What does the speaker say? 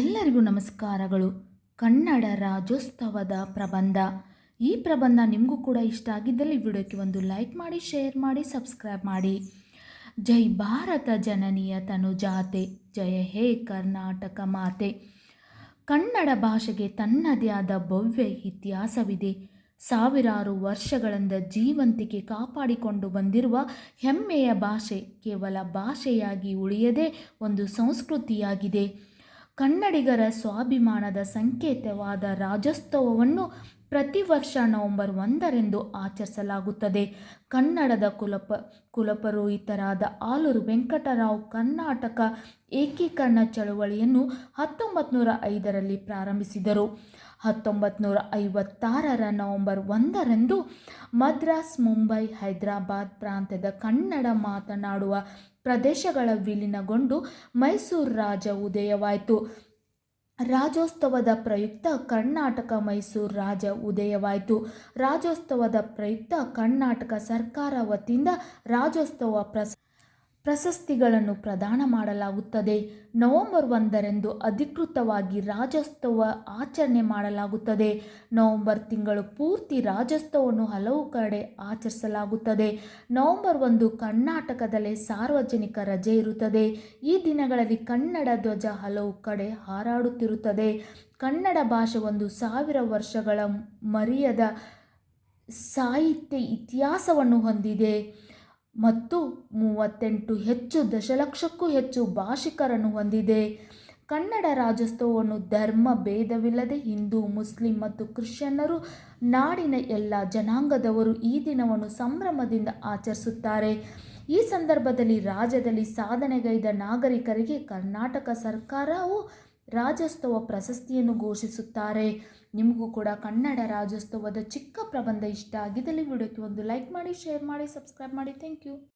ಎಲ್ಲರಿಗೂ ನಮಸ್ಕಾರಗಳು. ಕನ್ನಡ ರಾಜ್ಯೋತ್ಸವದ ಪ್ರಬಂಧ. ಈ ಪ್ರಬಂಧ ನಿಮಗೂ ಕೂಡ ಇಷ್ಟ ಆಗಿದ್ದಲ್ಲಿ ವಿಡಿಯೋಕ್ಕೆ ಒಂದು ಲೈಕ್ ಮಾಡಿ, ಶೇರ್ ಮಾಡಿ, ಸಬ್ಸ್ಕ್ರೈಬ್ ಮಾಡಿ. ಜೈ ಭಾರತ ಜನನಿಯ ತನುಜಾತೆ, ಜಯ ಹೇ ಕರ್ನಾಟಕ ಮಾತೆ. ಕನ್ನಡ ಭಾಷೆಗೆ ತನ್ನದೇ ಆದ ಭವ್ಯ ಇತಿಹಾಸವಿದೆ. ಸಾವಿರಾರು ವರ್ಷಗಳಿಂದ ಜೀವಂತಿಕೆ ಕಾಪಾಡಿಕೊಂಡು ಬಂದಿರುವ ಹೆಮ್ಮೆಯ ಭಾಷೆ ಕೇವಲ ಭಾಷೆಯಾಗಿ ಉಳಿಯದೆ ಒಂದು ಸಂಸ್ಕೃತಿಯಾಗಿದೆ. ಕನ್ನಡಿಗರ ಸ್ವಾಭಿಮಾನದ ಸಂಕೇತವಾದ ರಾಜ್ಯೋತ್ಸವವನ್ನು ಪ್ರತಿ ವರ್ಷ ನವೆಂಬರ್ ಒಂದರಂದು ಆಚರಿಸಲಾಗುತ್ತದೆ. ಕನ್ನಡದ ಕುಲಪ, ಕುಲಪುರೋಹಿತರಾದ ಆಲೂರು ವೆಂಕಟರಾವ್ ಕರ್ನಾಟಕ ಏಕೀಕರಣ ಚಳುವಳಿಯನ್ನು ಹತ್ತೊಂಬತ್ತು ನೂರ ಐದರಲ್ಲಿ ಪ್ರಾರಂಭಿಸಿದರು. ಹತ್ತೊಂಬತ್ತು ನೂರ ಐವತ್ತಾರರ ನವೆಂಬರ್ ಒಂದರಂದು ಮದ್ರಾಸ್, ಮುಂಬೈ, ಹೈದರಾಬಾದ್ ಪ್ರಾಂತ್ಯದ ಕನ್ನಡ ಮಾತನಾಡುವ ಪ್ರದೇಶಗಳ ವಿಲೀನಗೊಂಡು ಮೈಸೂರು ರಾಜ ಉದಯವಾಯಿತು. ರಾಜ್ಯೋತ್ಸವದ ಪ್ರಯುಕ್ತ ಕರ್ನಾಟಕ ಮೈಸೂರು ರಾಜ ಉದಯವಾಯಿತು. ರಾಜ್ಯೋತ್ಸವದ ಪ್ರಯುಕ್ತ ಕರ್ನಾಟಕ ಸರ್ಕಾರ ವತಿಯಿಂದ ರಾಜ್ಯೋತ್ಸವ ಪ್ರಸ ಪ್ರಶಸ್ತಿಗಳನ್ನು ಪ್ರದಾನ ಮಾಡಲಾಗುತ್ತದೆ. ನವೆಂಬರ್ ಒಂದರಂದು ಅಧಿಕೃತವಾಗಿ ರಾಜ್ಯೋತ್ಸವ ಆಚರಣೆ ಮಾಡಲಾಗುತ್ತದೆ. ನವೆಂಬರ್ ತಿಂಗಳು ಪೂರ್ತಿ ರಾಜ್ಯೋತ್ಸವವನ್ನು ಹಲವು ಕಡೆ ಆಚರಿಸಲಾಗುತ್ತದೆ. ನವೆಂಬರ್ ಒಂದು ಕರ್ನಾಟಕದಲ್ಲಿ ಸಾರ್ವಜನಿಕ ರಜೆ ಇರುತ್ತದೆ. ಈ ದಿನಗಳಲ್ಲಿ ಕನ್ನಡ ಧ್ವಜ ಹಲವು ಕಡೆ ಹಾರಾಡುತ್ತಿರುತ್ತದೆ. ಕನ್ನಡ ಭಾಷೆ ಒಂದು ಸಾವಿರ ವರ್ಷಗಳ ಮರಿಯದ ಸಾಹಿತ್ಯ ಇತಿಹಾಸವನ್ನು ಹೊಂದಿದೆ. ಮತ್ತು ಮೂವತ್ತೆಂಟು ಹೆಚ್ಚು ದಶಲಕ್ಷಕ್ಕೂ ಹೆಚ್ಚು ಭಾಷಿಕರನ್ನು ಹೊಂದಿದೆ. ಕನ್ನಡ ರಾಜ್ಯೋತ್ಸವವನ್ನು ಧರ್ಮ ಭೇದವಿಲ್ಲದೆ ಹಿಂದೂ, ಮುಸ್ಲಿಂ ಮತ್ತು ಕ್ರಿಶ್ಚಿಯನ್ನರು ನಾಡಿನ ಎಲ್ಲ ಜನಾಂಗದವರು ಈ ದಿನವನ್ನು ಸಂಭ್ರಮದಿಂದ ಆಚರಿಸುತ್ತಾರೆ. ಈ ಸಂದರ್ಭದಲ್ಲಿ ರಾಜ್ಯದಲ್ಲಿ ಸಾಧನೆಗೈದ ನಾಗರಿಕರಿಗೆ ಕರ್ನಾಟಕ ಸರ್ಕಾರವು ರಾಜ್ಯೋತ್ಸವ ಪ್ರಶಸ್ತಿಯನ್ನು ಘೋಷಿಸುತ್ತಾರೆ. ನಿಮಗೂ ಕೂಡ ಕನ್ನಡ ರಾಜ್ಯೋತ್ಸವದ ಚಿಕ್ಕ ಪ್ರಬಂಧ ಇಷ್ಟ ಆಗಿದ್ದಲ್ಲಿ ವಿಡಿಯೋಕ್ಕೆ ಒಂದು ಲೈಕ್ ಮಾಡಿ ಶೇರ್ ಮಾಡಿ ಸಬ್ಸ್ಕ್ರೈಬ್ ಮಾಡಿ. Thank you